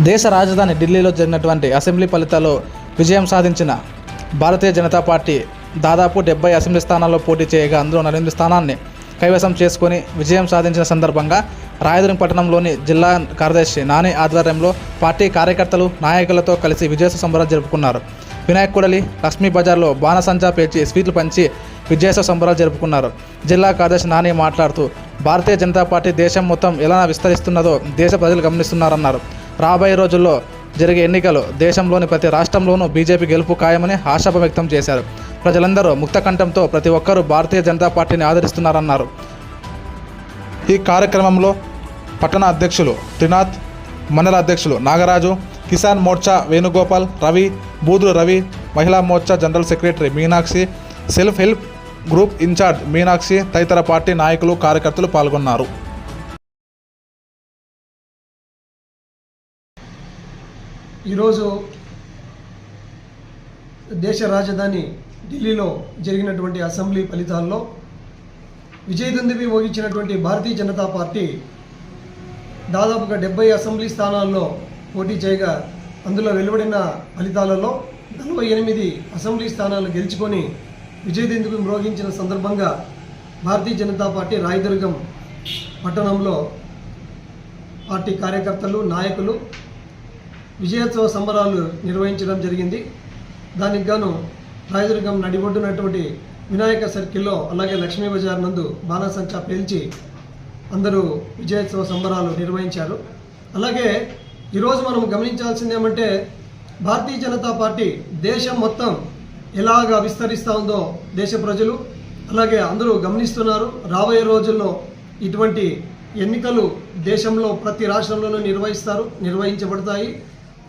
దేశ రాజధాని ఢిల్లీలో జరిగినటువంటి అసెంబ్లీ ఫలితాల్లో విజయం సాధించిన భారతీయ జనతా పార్టీ దాదాపు డెబ్బై అసెంబ్లీ స్థానాల్లో పోటీ చేయగా అందులో నలభై స్థానాన్ని కైవసం చేసుకొని విజయం సాధించిన సందర్భంగా రాయదుర్గం పట్టణంలోని జిల్లా కార్యదర్శి నాని ఆధ్వర్యంలో పార్టీ కార్యకర్తలు నాయకులతో కలిసి విజయోత్సవ సంబరాలు జరుపుకున్నారు. వినాయక్ కూడలి లక్ష్మీ బజార్లో బాణసంచా పేర్చి స్వీట్లు పంచి విజయోత్సవ సంబరాలు జరుపుకున్నారు. జిల్లా కార్యదర్శి నాని మాట్లాడుతూ భారతీయ జనతా పార్టీ దేశం మొత్తం ఎలా విస్తరిస్తున్నదో దేశ ప్రజలు గమనిస్తున్నారన్నారు. రాబోయే రోజుల్లో జరిగే ఎన్నికలు దేశంలోని ప్రతి రాష్ట్రంలోనూ బీజేపీ గెలుపు ఖాయమని ఆశాభ వ్యక్తం చేశారు. ప్రజలందరూ ముక్తకంఠంతో ప్రతి ఒక్కరూ భారతీయ జనతా పార్టీని ఆదరిస్తున్నారన్నారు. ఈ కార్యక్రమంలో పట్టణ అధ్యక్షులు త్రినాథ్ మండల అధ్యక్షులు Nagaraju Kisan Morcha Venugopal Ravi బూదులు Ravi Mahila Morcha general secretary Meenakshi self help group incharge Meenakshi తదితర పార్టీ నాయకులు కార్యకర్తలు పాల్గొన్నారు. ఈరోజు దేశ రాజధాని ఢిల్లీలో జరిగినటువంటి అసెంబ్లీ ఫలితాల్లో విజయదుందుబి మోగించినటువంటి భారతీయ జనతా పార్టీ దాదాపుగా డెబ్బై అసెంబ్లీ స్థానాల్లో పోటీ చేయగా అందులో వెలువడిన ఫలితాలలో నలభై ఎనిమిది అసెంబ్లీ స్థానాలు గెలుచుకొని విజయదుందుబి మ్రోగించిన సందర్భంగా భారతీయ జనతా పార్టీ రాయదుర్గం పట్టణంలో పార్టీ కార్యకర్తలు నాయకులు విజయోత్సవ సంబరాలు నిర్వహించడం జరిగింది. దానికి గాను రాయదుర్గం నడిబొడ్డునటువంటి వినాయక సర్కిల్లో అలాగే లక్ష్మీ బజార్ నందు బాణసంచా పేల్చి అందరూ విజయోత్సవ సంబరాలు నిర్వహించారు. అలాగే ఈరోజు మనం గమనించాల్సింది ఏమంటే భారతీయ జనతా పార్టీ దేశం మొత్తం ఎలాగా విస్తరిస్తూ ఉందో దేశ ప్రజలు అలాగే అందరూ గమనిస్తున్నారు. రాబోయే రోజుల్లో ఇటువంటి ఎన్నికలు దేశంలో ప్రతి రాష్ట్రంలోనూ నిర్వహిస్తారు నిర్వహించబడతాయి.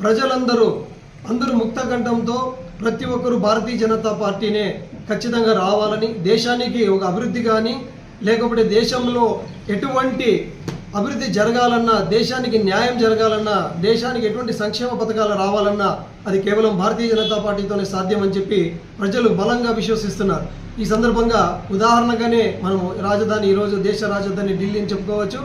ప్రజలందరూ అందరూ ముక్తకంఠంతో ప్రతి ఒక్కరూ భారతీయ జనతా పార్టీనే ఖచ్చితంగా రావాలని దేశానికి ఒక అభివృద్ధి కానీ లేకపోతే దేశంలో ఎటువంటి అభివృద్ధి జరగాలన్నా దేశానికి న్యాయం జరగాలన్నా దేశానికి ఎటువంటి సంక్షేమ పథకాలు రావాలన్నా అది కేవలం భారతీయ జనతా పార్టీతోనే సాధ్యమని చెప్పి ప్రజలు బలంగా విశ్వసిస్తున్నారు. ఈ సందర్భంగా ఉదాహరణగానే మనం రాజధాని ఈరోజు దేశ రాజధాని ఢిల్లీ అని చెప్పుకోవచ్చు.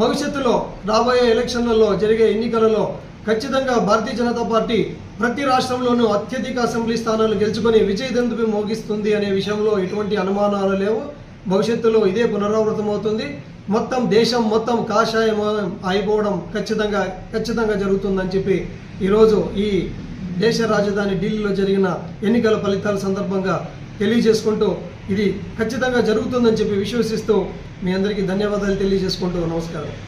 భవిష్యత్తులో రాబోయే ఎలక్షన్లలో జరిగే ఎన్నికలలో ఖచ్చితంగా భారతీయ జనతా పార్టీ ప్రతి రాష్ట్రంలోనూ అత్యధిక అసెంబ్లీ స్థానాలు గెలుచుకొని విజయదంతుపై మోగిస్తుంది అనే విషయంలో ఎటువంటి అనుమానాలు లేవు. భవిష్యత్తులో ఇదే పునరావృతమవుతుంది మొత్తం దేశం మొత్తం కాషాయం అయిపోవడం ఖచ్చితంగా ఖచ్చితంగా జరుగుతుందని చెప్పి ఈరోజు ఈ దేశ రాజధాని ఢిల్లీలో జరిగిన ఎన్నికల ఫలితాల సందర్భంగా తెలియజేసుకుంటూ ఇది ఖచ్చితంగా జరుగుతుందని చెప్పి విశ్వసిస్తూ మీ అందరికీ ధన్యవాదాలు తెలియజేసుకుంటూ నమస్కారం.